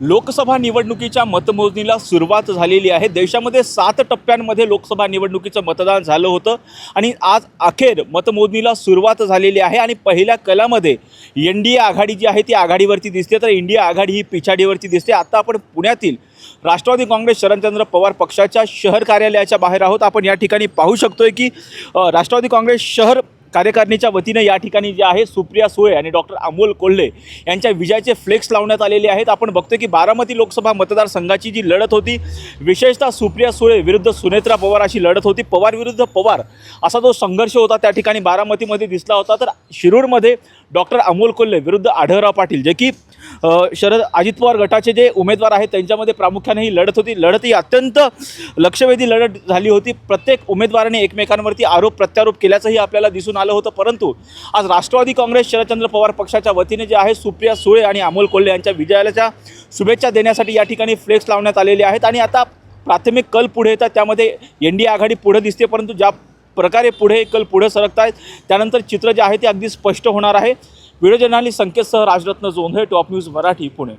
लोकसभा निवडणुकीच्या मतमोजणीला सुरुवात झालेली आहे. देशामध्ये सात टप्प्यांमध्ये लोकसभा निवडणुकीचं मतदान झालं होतं आणि आज अखेर मतमोजणीला सुरुवात झालेली आहे आणि पहिल्या कलामध्ये एन डी ए आघाडी जी आहे ती आघाडीवरती दिसते. तर इंडिया आघाडी ही पिछाडीवरती दिसते. आता आपण पुण्यातील राष्ट्रवादी काँग्रेस शरदचंद्र पवार पक्षाच्या शहर कार्यालयाच्या बाहेर आहोत. आपण या ठिकाणी पाहू शकतोय की राष्ट्रवादी काँग्रेस शहर कार्यकारिणीच्या वतीने या ठिकाणी जे आहे सुप्रिया सुळे आणि डॉक्टर अमोल कोल्हे यांच्या विजयाचे फ्लेक्स लावण्यात आलेले आहेत. आपण बघतोय की बारामती लोकसभा मतदारसंघाची जी लढत होती विशेषतः सुप्रिया सुळे विरुद्ध सुनेत्रा पवार अशी लढत होती. पवार विरुद्ध पवार असा जो संघर्ष होता त्या ठिकाणी बारामतीमध्ये दिसला होता. तर शिरूरमध्ये डॉक्टर अमोल कोल्हे विरुद्ध आढळराव पाटील जे की शरद अजित पवार गटाचे जे उमेदवार आहेत त्यांच्यामध्ये प्रामुख्याने ही लढत होती. लढत ही अत्यंत लक्षवेधी लढत झाली होती. प्रत्येक उमेदवाराने एकमेकांवरती आरोप प्रत्यारोप केल्याचंही आपल्याला दिसून आलं होतं. परंतु आज राष्ट्रवादी काँग्रेस शरदचंद्र पवार पक्षाच्या वतीने जे आहे सुप्रिया सुळे आणि अमोल कोल्हे यांच्या विजयाच्या शुभेच्छा देण्यासाठी या ठिकाणी फ्लेक्स लावण्यात आलेले आहेत. आणि आता प्राथमिक कल पुढे येतात. त्यामध्ये एन डी आघाडी पुढे दिसते परंतु ज्या प्रकारे पुढे कल पुढे सरकत आहेत त्यानंतर चित्र जे आहे ते अगदी स्पष्ट होणार आहे. व्हिडिओ जर्नालिस्ट संकेतसह राजरत्न जोंधळे टॉप न्यूज मराठी पुणे.